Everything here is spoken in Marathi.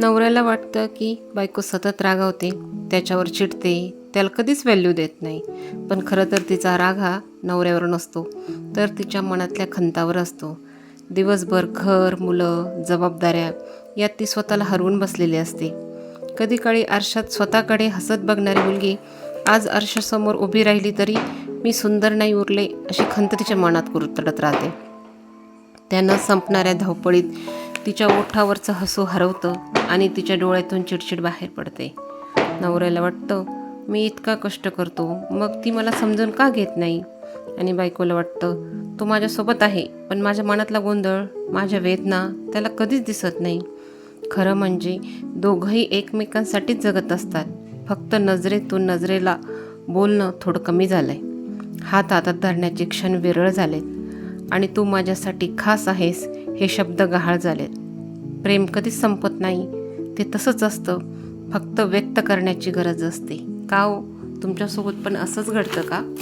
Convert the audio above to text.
नवऱ्याला वाटतं की बायको सतत रागावते त्याच्यावर चिडते त्याला कधीच व्हॅल्यू देत नाही. पण खरं तर तिचा राग हा नवऱ्यावर नसतो तर तिच्या मनातल्या खंतावर असतो. दिवसभर घर मुलं जबाबदाऱ्या यात ती स्वतःला हरवून बसलेली असते. कधी काळी आरशात स्वतःकडे हसत बघणारी मुलगी आज आरशासमोर उभी राहिली तरी मी सुंदर नाही उरले अशी खंत तिच्या मनात कुरतडत राहते. त्यानं संपणाऱ्या धावपळीत तिच्या ओठावरचं हसू हरवतं आणि तिच्या डोळ्यातून चिडचिड बाहेर पडते. नवऱ्याला वाटतं मी इतका कष्ट करतो मग ती मला समजून का घेत नाही? आणि बायकोला वाटतं तो माझ्यासोबत आहे पण माझ्या मनातला गोंधळ माझ्या वेदना त्याला कधीच दिसत नाही. खरं म्हणजे दोघंही एकमेकांसाठीच जगत असतात. फक्त नजरेतून नजरेला बोलणं थोडं कमी झालं आहे हात हातात धरण्याचे क्षण विरळ झालेत. आणि तू माझ्यासाठी खास आहेस हे शब्द गहाळ झालेत प्रेम कधीच संपत नाही. ते तसंच असतं. फक्त व्यक्त करण्याची गरज असते. का हो? तुमच्यासोबत पण असंच घडतं का?